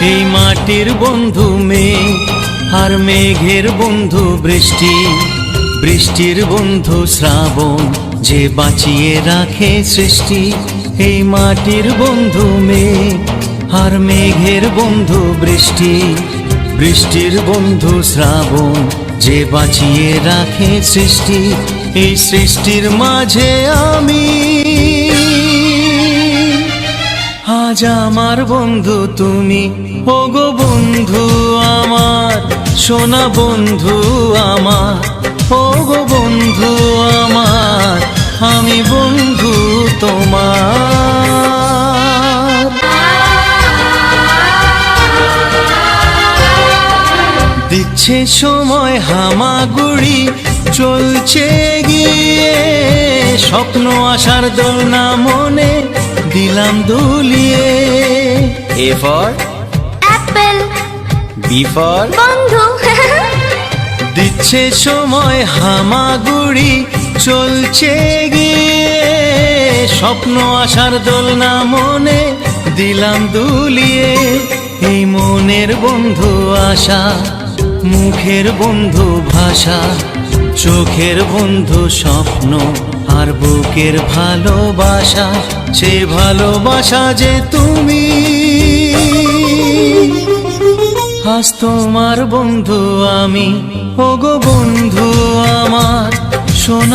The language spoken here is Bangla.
এই মাটির বন্ধু মেঘ আর মেঘের বন্ধু বৃষ্টি। বৃষ্টির বন্ধু শ্রাবণ, যে বাঁচিয়ে রাখে সৃষ্টি। এই মাটির বন্ধু মেঘ আর মেঘের বন্ধু বৃষ্টি। বৃষ্টির বন্ধু শ্রাবণ, যে বাঁচিয়ে রাখে সৃষ্টি। এই সৃষ্টির মাঝে আমি আজ আমার বন্ধু তুমি। ওগো বন্ধু আমার, সোনা বন্ধু আমার। ওগো বন্ধু আমার, আমি বন্ধু তোমার। দিচ্ছে সময় হামাগুড়ি, চলছে গিয়ে। স্বপ্ন আসার দোলনা মনে দিলাম দুলিয়ে। A for apple. B for বন্ধু। দিচ্ছে সময় হামাগুড়ি চলছে গিয়ে। স্বপ্ন আসার দোলনা মনে দিলাম দুলিয়ে। এই মনের বন্ধু আশা মুখের বন্ধু ভাষা চোখের বন্ধু স্বপ্ন। আর বুকের ভালোবাসা, সে ভালোবাসা যে তুমি। আজ তোমার বন্ধু আমি, ওগো বন্ধু আমার আমার